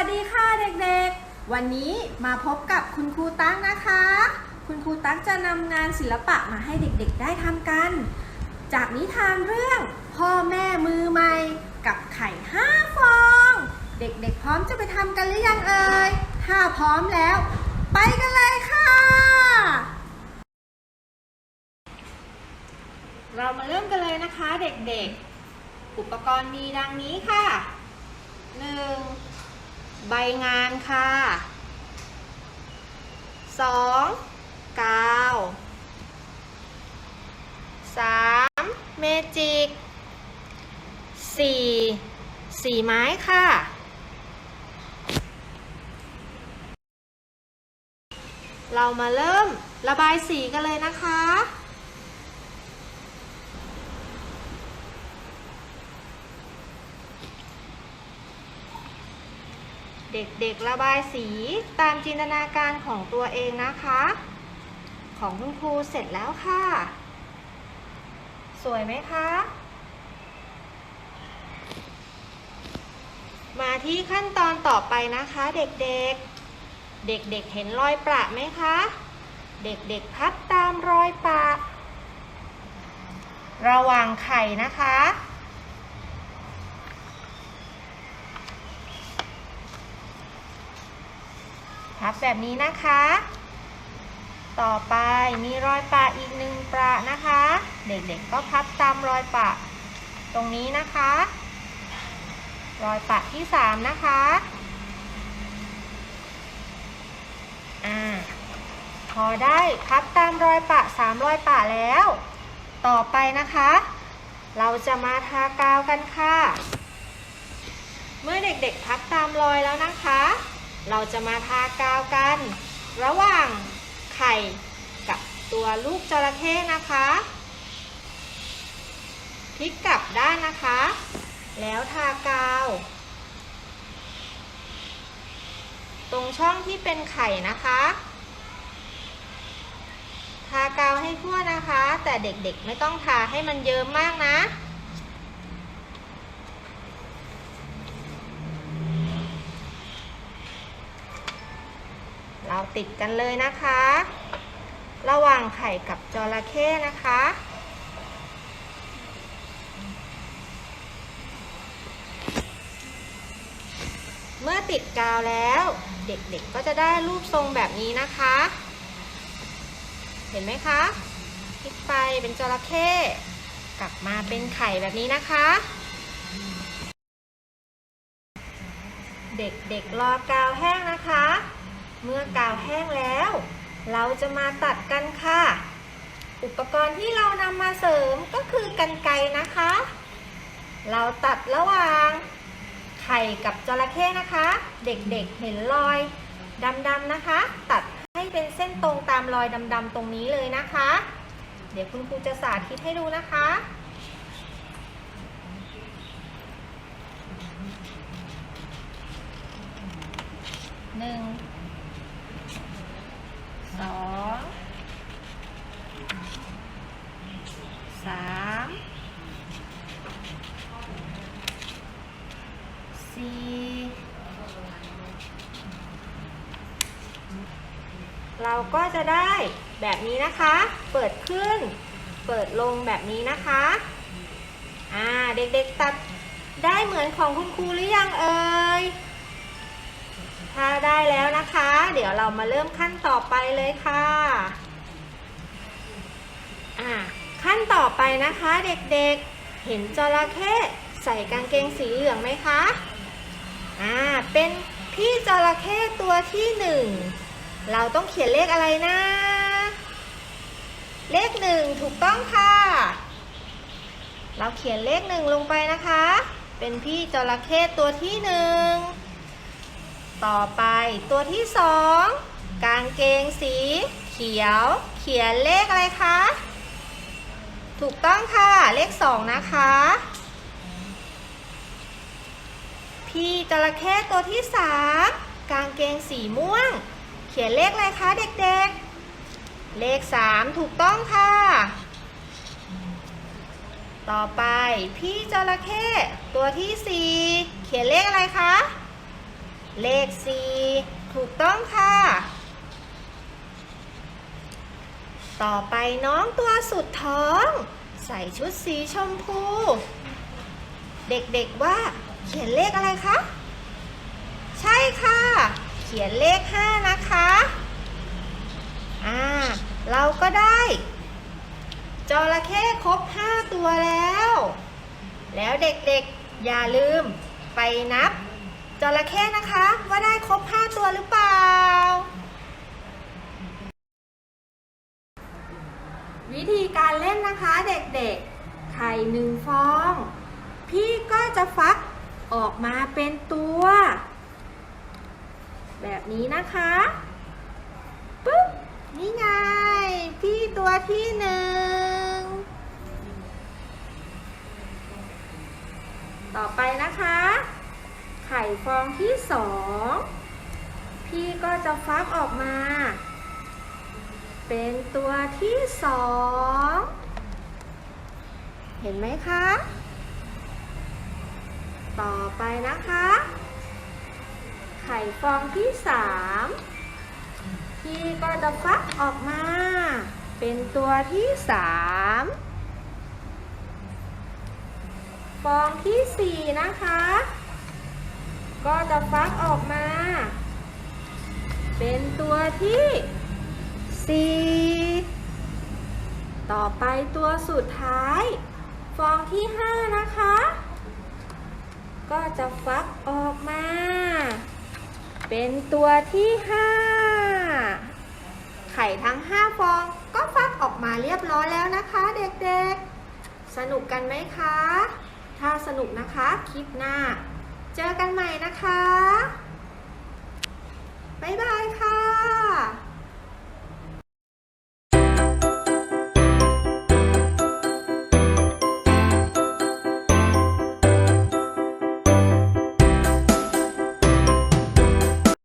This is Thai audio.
วัสดีค่ะเด็กๆ วันนี้มาพบกับคุณครูตั๊กนะคะ คุณครูตั๊กจะนำงานศิลปะมาให้เด็กๆ ได้ทำกัน จากนิทานเรื่องพ่อแม่มือใหม่กับไข่ห้าฟอง เด็กๆ พร้อมจะไปทำกันหรือยังเอ่ย ถ้าพร้อมแล้ว ไปกันเลยค่ะ เรามาเริ่มกันเลยนะคะเด็กๆ อุปกรณ์มีดังนี้ค่ะ 1. ใบงานค่ะ 2. กาว 3. เมจิก 4. สีไม้ค่ะเรามาเริ่มระบายสีกันเลยนะคะ เด็กๆระบายสีตามจินตนาการของตัวเองนะคะ ของคุณครูเสร็จแล้วค่ะ สวยไหมคะ มาที่ขั้นตอนต่อไปนะคะเด็กๆ เด็กๆเห็นรอยประไหมคะ เด็กๆพับตามรอยประระว่างไข่นะคะ พับแบบนี้นะคะ ต่อไปมีรอยปะอีกหนึ่งปะนะคะ เด็กๆก็พับตามรอยปะตรงนี้นะคะ รอยปะที่สามนะคะอ่าพอได้พับตามรอยปะสามรอยปะแล้ว ต่อไปนะคะ เราจะมาทากาวกันค่ะ เมื่อเด็กๆพับตามรอยแล้วนะคะ เราจะมาทากาวกัน ระหว่างไข่กับตัวลูกจระเข้นะคะพลิกกลับด้านนะคะ แล้วทากาว ตรงช่องที่เป็นไข่นะคะ ทากาวให้ทั่วนะคะ แต่เด็กๆไม่ต้องทาให้มันเยิ้มมากนะาติดกันเลยนะคะ ระหว่างไข่กับจระเข้นะคะ เมื่อติดกาวแล้วเด็กๆก็จะได้รูปทรงแบบนี้นะคะ เห็นไหมคะพลิกไปเป็นจระเข้กลับมาเป็นไข่แบบนี้นะคะ เด็กๆรอกาวแห้งนะคะ เมื่อกาวแห้งแล้ว เราจะมาตัดกันค่ะ อุปกรณ์ที่เรานำมาเสริมก็คือกันไกรนะคะ เราตัดระหว่างไข่กับจระเข้นะคะ เด็กๆเห็นรอยดำๆนะคะ ตัดให้เป็นเส้นตรงตามรอยดำๆตรงนี้เลยนะคะ เดี๋ยวคุณครูจะสาธิตให้ดูนะคะหนึ่ง สองสามสี่เราก็จะได้แบบนี้นะคะ เปิดขึ้น เปิดลงแบบนี้นะคะ อ่า เด็กๆตัดได้เหมือนของคุณครูหรือยังเอ่ย ถ้าได้แล้วนะคะ เดี๋ยวเรามาเริ่มขั้นต่อไปเลยค่ะอ่าขั้นต่อไปนะคะเด็กๆ เห็นจระเข้ใส่กางเกงสีเหลืองไหมคะอ่าเป็นพี่จระเข้ตัวที่หนึ่งเราต้องเขียนเลขอะไรนะ เลขหนึ่งถูกต้องค่ะ เราเขียนเลขหนึ่งลงไปนะคะ เป็นพี่จระเข้ตัวที่หนึ่ง ต่อไปตัวที่สองกางเกงสีเขียว เขียนเลขอะไรคะ ถูกต้องค่ะ เลขสองนะคะ พี่จระเข้ตัวที่สามกางเกงสีม่วง เขียนเลขอะไรคะเด็กๆ เลขสามถูกต้องค่ะ ต่อไปพี่จระเข้ตัวที่สี่เขียนเลขอะไรคะ เลขสี่ถูกต้องค่ะ ต่อไปน้องตัวสุดท้อง ใส่ชุดสีชมพู เด็กๆว่า เขียนเลขอะไรคะ ใช่ค่ะ เขียนเลข5นะคะอ่าเราก็ได้จระเข้ครบ5ตัวแล้ว แล้วเด็กๆอย่าลืมไปนับ จระเข้นะคะ ว่าได้ครบ 5 ตัวหรือเปล่า วิธีการเล่นนะคะเด็กๆ ไข่หนึ่งฟอง พี่ก็จะฟักออกมาเป็นตัว แบบนี้นะคะปุ๊บนี่ไง พี่ตัวที่หนึ่ง ต่อไปนะคะ ไข่ฟองที่สองพี่ก็จะฟักออกมา เป็นตัวที่สองเห็นไหมคะ ต่อไปนะคะ ไข่ฟองที่สามพี่ก็จะฟักออกมา เป็นตัวที่สามฟองที่สี่นะคะ ก็จะฟักออกมา เป็นตัวที่สี่ต่อไปตัวสุดท้าย ฟองที่ห้านะคะ ก็จะฟักออกมา เป็นตัวที่ห้าไข่ทั้ง5ฟองก็ฟักออกมาเรียบร้อยแล้วนะคะเด็กๆ สนุกกันไหมคะ ถ้าสนุกนะคะ คลิปหน้า เจอกันใหม่นะคะ บ๊ายบายค่ะ